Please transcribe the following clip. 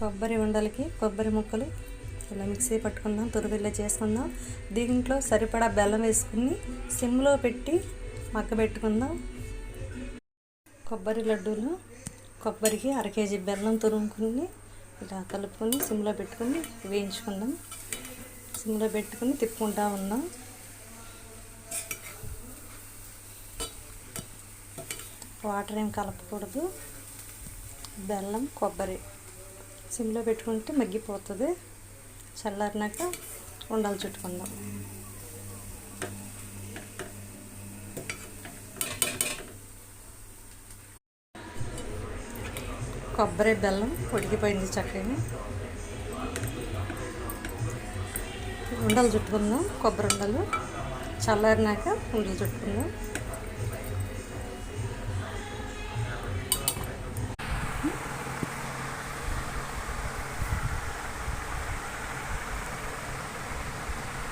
కొబ్బరి ఉండలకి కొబ్బరి ముక్కలు ఇలా మిక్సీ పట్టుకుందాం తురువిల్లా చేసుకుందాం. దీంట్లో సరిపడా బెల్లం వేసుకుని సిమ్లో పెట్టి మగ్గబెట్టుకుందాం కొబ్బరి లడ్డూలు కొబ్బరికి అర కేజీ బెల్లం తురుముకుని ఇలా కలుపుకొని సిమ్లో పెట్టుకుని వేయించుకుందాం. సిమ్లో పెట్టుకుని తిప్పుకుంటా ఉన్నాం. వాటర్ ఏం కలపకూడదు. బెల్లం కొబ్బరి సిమ్లో పెట్టుకుంటే మగ్గిపోతుంది. చల్లారినాక ఉండలు చుట్టుకుందాం. కొబ్బరి బెల్లం ఉడికిపోయింది చక్కగా ఉండలు చుట్టుకుందాం కొబ్బరి ఉండలు. చల్లారినాక ఉండలు చుట్టుకుందాం.